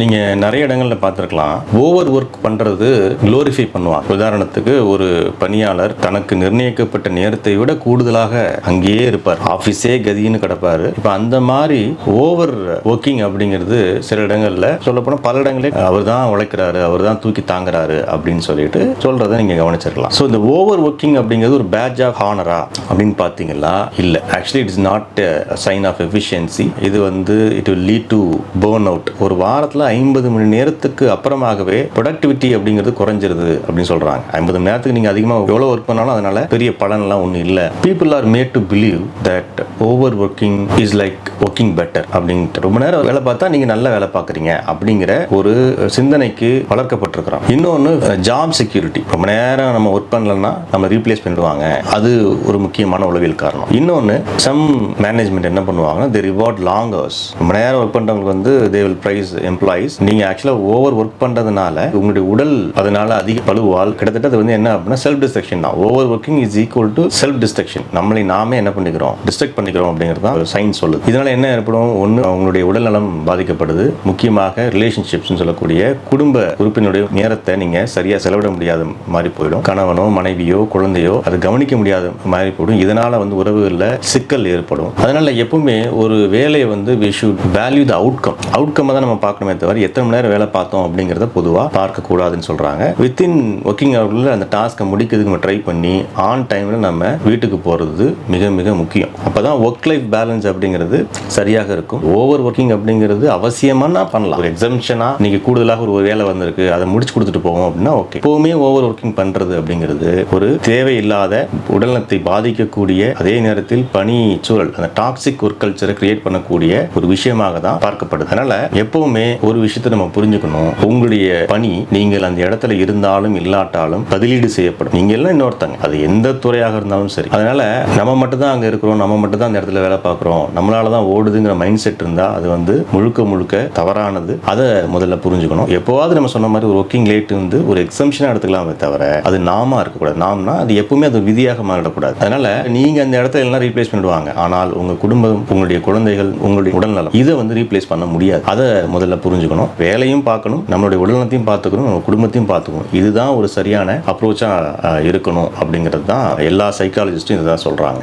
நீங்கள் நிறைய இடங்களில் பார்த்துருக்கலாம். ஓவர் ஒர்க் பண்ணுறது க்ளோரிஃபை பண்ணுவாங்க. உதாரணத்துக்கு ஒரு பணியாளர் தனக்கு நிர்ணயிக்கப்பட்ட நேரத்தை விட கூடுதலாக அங்கேயே இருப்பார். ஆஃபீஸே கதின்னு கிடப்பார். இப்போ அந்த மாதிரி ஓவர் ஒர்க்கிங் அப்படிங்கிறது சில இடங்களில் சொல்லப்போனால் பல இடங்களே அவர் தான் உழைக்கிறாரு அவர் தான் தூக்கி தாங்குறாரு அப்படின்னு சொல்லிட்டு சொல்கிறத நீங்கள் கவனிச்சிருக்கலாம். ஸோ இந்த ஓவர் ஒர்க்கிங் அப்படிங்கிறது ஒரு பேட்ச் ஆஃப் ஹானரா அப்படின்னு பார்த்தீங்களா? இல்லை. Actually it's not sign of efficiency இது வந்து it will lead to burn out ஒரு வாரத்தில் ஐம்பது மணி நேரத்துக்கு அப்புறமாகவே ப்ரொடக்டிவிட்டி அப்படிங்கிறது குறைஞ்சிருது அப்படின்னு சொல்கிறாங்க ஐம்பது மணி நேரத்துக்கு நீங்கள் அதிகமாக எவ்வளோ ஒர்க் பண்ணாலும் அதனால பெரிய பலன்லாம் ஒன்றும் இல்லை. People are made to believe that over working is like working better அப்படின்ட்டு. ரொம்ப நேரம் வேலை பார்த்தா நீங்கள் நல்ல வேலை பார்க்குறீங்க அப்படிங்கிற ஒரு சிந்தனைக்கு வளர்க்கப்பட்டிருக்கிறோம். இன்னொன்று ஜாப் செக்யூரிட்டி ரொம்ப நேரம் நம்ம ஒர்க் பண்ணலன்னா நம்ம ரீப்ளேஸ் பண்ணிடுவாங்க. அது ஒரு முக்கியமான உளவியல் காரணம். இன்னொன்று சம் மேனேஜ்மெண்ட் என்ன பண்ணுவாங்கன்னா தி ரிவார்ட் லாங் ஹவர்ஸ் ரொம்ப நேரம் ஒர்க் பண்ணுறவங்களுக்கு வந்து தே வில் ப்ரைஸ் எம்ப்ளாயிஸ் நீங்கள் ஆக்சுவலாக ஓவர் ஒர்க் பண்ணுறதுனால உங்களுடைய உடல் அதனால அதிக பழுவால் கிட்டத்தட்ட அது வந்து என்ன அப்படின்னா செல்ஃப் டிஸ்ட்ரக்ஷன் தான். Over working is equal to self destruction நம்மளை நாமே என்ன பண்ணிக்கிறோம்? டிஸ்ட்ரக்ட் பண்ணிக்கிறோம் அப்படிங்கிறது தான் சயின்ஸ் சொல்லுது. இதனால என்ன ஏற்படும்? ஒன்று அவங்களுடைய உடல்நலம் பாதிக்கப்படுது. முக்கியமாக ரிலேஷன்ஷிப்ஸ்னு சொல்லக்கூடிய குடும்ப உறுப்பினுடைய நேரத்தை நீங்கள் சரியாக செலவிட முடியாத மாதிரி போயிடும். கணவனோ மனைவியோ குழந்தையோ அது கவனிக்க முடியாத மாதிரி போயிடும். இதனால வந்து உறவுகளில் சிக்கல் ஏற்படும். அதனால எப்பவுமே ஒரு வேலையை வந்து we should value the outcome outcome தான் நம்ம பார்க்கணுமே தவிர எத்தனை மணி நேரம் வேலை பார்த்தோம் அப்படிங்கிறத பொதுவாக பார்க்கக்கூடாதுன்னு சொல்கிறாங்க வித்தின் ஒர்க்கிங் ஹவரில் அந்த டாஸ்க்கை முடிக்கிறதுக்கு நம்ம ட்ரை பண்ணி ஆன் டைமில் நம்ம வீட்டுக்கு போகிறது மிக மிக முக்கியம். அப்போ தான் ஒர்க் லைஃப் பேலன்ஸ் அப்படிங்கிறது சரியாக இருக்கும். ஓவர் ஒர்க்கிங் அப்படிங்கிறது அவசியமானா பண்ணலாம். ஒரு எக்ஸம்ஷனாக நீங்கள் கூடுதலாக ஒரு வேலை வந்திருக்கு அதை முடிச்சு கொடுத்துட்டு போவோம் அப்படின்னா ஓகே எப்போவுமே ஓவர் ஒர்க்கிங் பண்ணுறது அப்படிங்கிறது ஒரு தேவையில்லாத உடல்நலத்தை பாதிக்கக்கூடிய அதே நேரத்தில் பணி சூழல் அந்த டாக்ஸிக் ஒர்க் கல்ச்சரை கிரியேட் பண்ணக்கூடிய ஒரு விஷயமாக தான் பார்க்கப்படுது. அதனால எப்பவுமே ஒரு விஷயத்தை நம்ம புரிஞ்சுக்கணும். உங்களுடைய பணி நீங்கள் அந்த இடத்துல இருந்தாலும் இல்லாட்டாலும் பதிலீடு செய்யப்படும். நீங்க எல்லாம் இன்னொருத்தங்க. அது எந்த துறையாக இருந்தாலும் சரி. அதனால நம்ம மட்டும் தான் அங்க இருக்கிறோம். நம்ம மட்டும் தான் அந்த இடத்துல வேலை பார்க்குறோம். நம்மளால தான் ஓடுதுங்கிற மைண்ட் செட் இருந்தா அது வந்து முழுக்க முழுக்க தவறானது. அதை முதல்ல புரிஞ்சுக்கணும். எப்போவாவது நம்ம சொன்ன மாதிரி ஒரு ஒர்க்கிங் லேட் வந்து ஒரு எக்ஸம்ஷனாக எடுத்துக்கலாமே தவிர அது நாமா இருக்கக்கூடாது. நாம்னா அது எப்பவுமே அது விதியாக மாறிடக்கூடாது. அதனால நீங்க அந்த இடத்துல எல்லாம் ரீப்ளேஸ் பண்ணிடுவாங்க. ஆனால் உங்க குடும்பம் உங்களுடைய குழந்தைகள் உங்களுடைய உடல்நலம் இதை வந்து ரீப்ளேஸ் பண்ண முடியாது. அதை முதல்ல புரிஞ்சுக்கணும். வேலையும் பார்க்கணும். நம்மளுடைய உடல்நலத்தையும் பார்த்துக்கணும். நம்ம குடும்பத்தையும் பார்த்துக்கணும். இதுதான் ஒரு சரியான அப்ரோச்சாக இருக்கணும் அப்படிங்கிறது தான் எல்லா சைக்காலஜிஸ்ட்டும் இதுதான் சொல்கிறாங்க